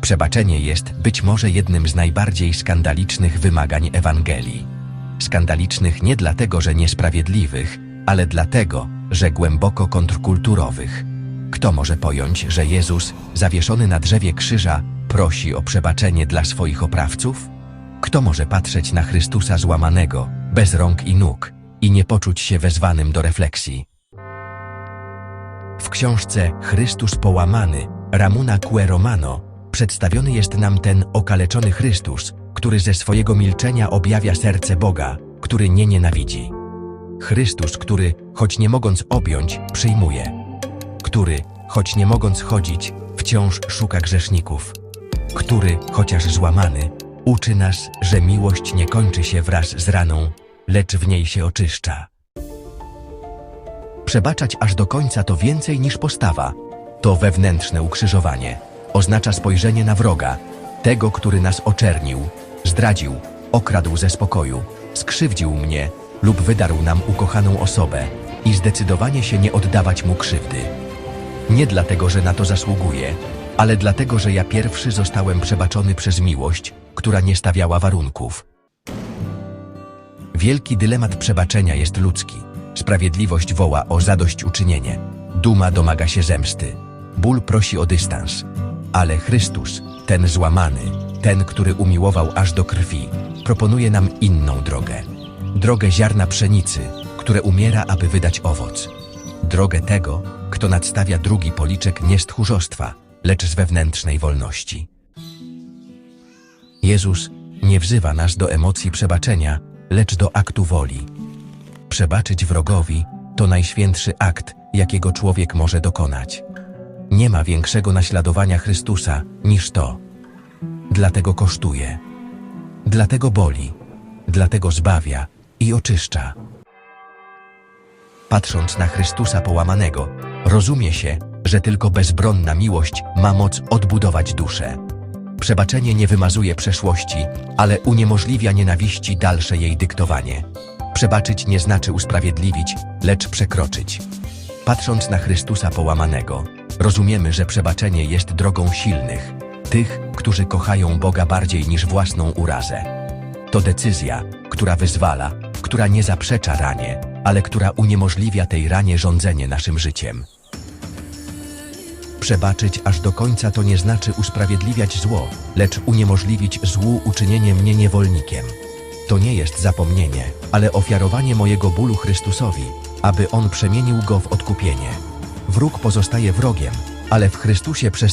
Przebaczenie jest być może jednym z najbardziej skandalicznych wymagań Ewangelii. Skandalicznych nie dlatego, że niesprawiedliwych, ale dlatego, że głęboko kontrkulturowych. Kto może pojąć, że Jezus, zawieszony na drzewie krzyża, prosi o przebaczenie dla swoich oprawców? Kto może patrzeć na Chrystusa złamanego, bez rąk i nóg, i nie poczuć się wezwanym do refleksji? W książce Chrystus połamany Ramuna Cue Romano przedstawiony jest nam ten okaleczony Chrystus, który ze swojego milczenia objawia serce Boga, który nie nienawidzi. Chrystus, który, choć nie mogąc objąć, przyjmuje. Który, choć nie mogąc chodzić, wciąż szuka grzeszników. Który, chociaż złamany, uczy nas, że miłość nie kończy się wraz z raną, lecz w niej się oczyszcza. Przebaczać aż do końca to więcej niż postawa. To wewnętrzne ukrzyżowanie. Oznacza spojrzenie na wroga, tego, który nas oczernił, zdradził, okradł ze spokoju, skrzywdził mnie lub wydarł nam ukochaną osobę i zdecydowanie się nie oddawać mu krzywdy. Nie dlatego, że na to zasługuję, ale dlatego, że ja pierwszy zostałem przebaczony przez miłość, która nie stawiała warunków. Wielki dylemat przebaczenia jest ludzki. Sprawiedliwość woła o zadośćuczynienie. Duma domaga się zemsty. Ból prosi o dystans. Ale Chrystus, ten złamany, ten, który umiłował aż do krwi, proponuje nam inną drogę. Drogę ziarna pszenicy, które umiera, aby wydać owoc. Drogę tego, kto nadstawia drugi policzek nie z tchórzostwa, lecz z wewnętrznej wolności. Jezus nie wzywa nas do emocji przebaczenia, lecz do aktu woli. Przebaczyć wrogowi to najświętszy akt, jakiego człowiek może dokonać. Nie ma większego naśladowania Chrystusa niż to. Dlatego kosztuje. Dlatego boli. Dlatego zbawia i oczyszcza. Patrząc na Chrystusa połamanego, rozumie się, że tylko bezbronna miłość ma moc odbudować duszę. Przebaczenie nie wymazuje przeszłości, ale uniemożliwia nienawiści dalsze jej dyktowanie. Przebaczyć nie znaczy usprawiedliwić, lecz przekroczyć. Patrząc na Chrystusa połamanego, rozumiemy, że przebaczenie jest drogą silnych, tych, którzy kochają Boga bardziej niż własną urazę. To decyzja, która wyzwala, która nie zaprzecza ranie, ale która uniemożliwia tej ranie rządzenie naszym życiem. Przebaczyć aż do końca to nie znaczy usprawiedliwiać zło, lecz uniemożliwić złu uczynienie mnie niewolnikiem. To nie jest zapomnienie, ale ofiarowanie mojego bólu Chrystusowi, aby On przemienił go w odkupienie. Wróg pozostaje wrogiem, ale w Chrystusie przestaje